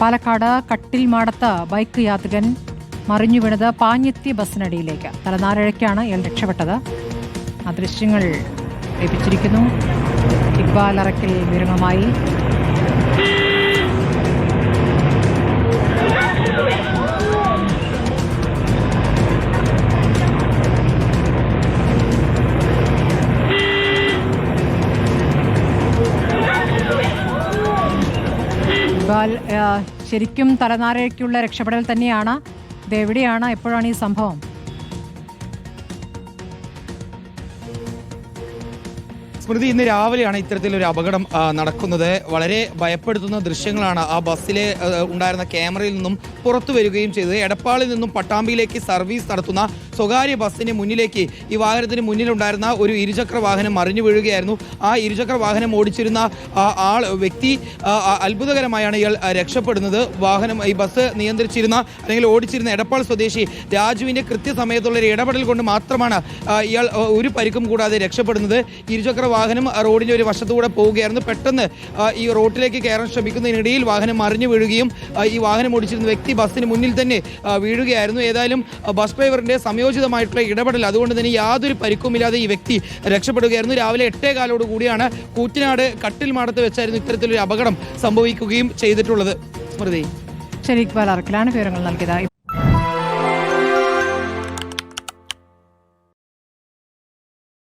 Palakkad കട്ടിൽമാടത്ത് bike യാത്രികൻ മറിഞ്ഞു വീണത് പാഞ്ഞെത്തിയ ബസ്സിനടിയിലേക്ക്. തലനാരിഴയ്ക്കാണ് ഇയാൾ രക്ഷപ്പെട്ടത്. ആ ദൃശ്യങ്ങൾ ലഭിച്ചിരിക്കുന്നു. ഇക്ബാൽ അറക്കിൽ വിവരങ്ങളുമായി. ഇക്ബാൽ ശരിക്കും തലനാരയ്ക്കുള്ള രക്ഷപ്പെടൽ തന്നെയാണ്. ഇത് എവിടെയാണ്? എപ്പോഴാണ് ഈ സംഭവം? സ്മൃതി ഇന്ന് രാവിലെയാണ് ഇത്തരത്തിലൊരു അപകടം നടക്കുന്നത്. വളരെ ഭയപ്പെടുത്തുന്ന ദൃശ്യങ്ങളാണ് ആ ബസ്സിലെ ഉണ്ടായിരുന്ന ക്യാമറയിൽ നിന്നും പുറത്തു വരികയും ചെയ്തത്. എടപ്പാളിൽ നിന്നും പട്ടാമ്പിയിലേക്ക് സർവീസ് നടത്തുന്ന സ്വകാര്യ ബസ്സിന് മുന്നിലേക്ക് ഈ വാഹനത്തിന് മുന്നിലുണ്ടായിരുന്ന ഒരു ഇരുചക്ര വാഹനം മറിഞ്ഞു വീഴുകയായിരുന്നു. ആ ഇരുചക്ര വാഹനം ഓടിച്ചിരുന്ന ആൾ വ്യക്തി അത്ഭുതകരമായാണ് ഇയാൾ രക്ഷപ്പെടുന്നത്. വാഹനം ഈ ബസ് നിയന്ത്രിച്ചിരുന്ന അല്ലെങ്കിൽ ഓടിച്ചിരുന്ന എടപ്പാൾ സ്വദേശി രാജുവിന്റെ കൃത്യസമയത്തുള്ള ഒരു ഇടപെടൽ കൊണ്ട് മാത്രമാണ് ഇയാൾ ഒരു പരിക്കും കൂടാതെ രക്ഷപ്പെടുന്നത്. ഇരുചക്ര വാഹനം റോഡിന്റെ ഒരു വശത്തുകൂടെ പോവുകയായിരുന്നു. പെട്ടെന്ന് ഈ റോഡിലേക്ക് കയറാൻ ശ്രമിക്കുന്നതിനിടയിൽ വാഹനം മറിഞ്ഞു വീഴുകയും ഈ വാഹനം ഓടിച്ചിരുന്ന വ്യക്തി ബസ്സിന് മുന്നിൽ തന്നെ വീഴുകയായിരുന്നു. ഏതായാലും ബസ് ഡ്രൈവറിന്റെ സംയോജിതമായിട്ടുള്ള ഇടപെടൽ അതുകൊണ്ട് തന്നെ യാതൊരു പരിക്കുമില്ലാതെ ഈ വ്യക്തി രക്ഷപ്പെടുകയായിരുന്നു. രാവിലെ എട്ടേ കാലോട് കൂടിയാണ് കൂറ്റനാട് കട്ടിൽ മാടത്ത് വെച്ചായിരുന്നു ഇത്തരത്തിലൊരു അപകടം സംഭവിക്കുകയും ചെയ്തിട്ടുള്ളത്. സ്മൃതി. ശരി ഇക്ബാൽ അറക്കലാണ് വിവരങ്ങൾ നൽകിയത്.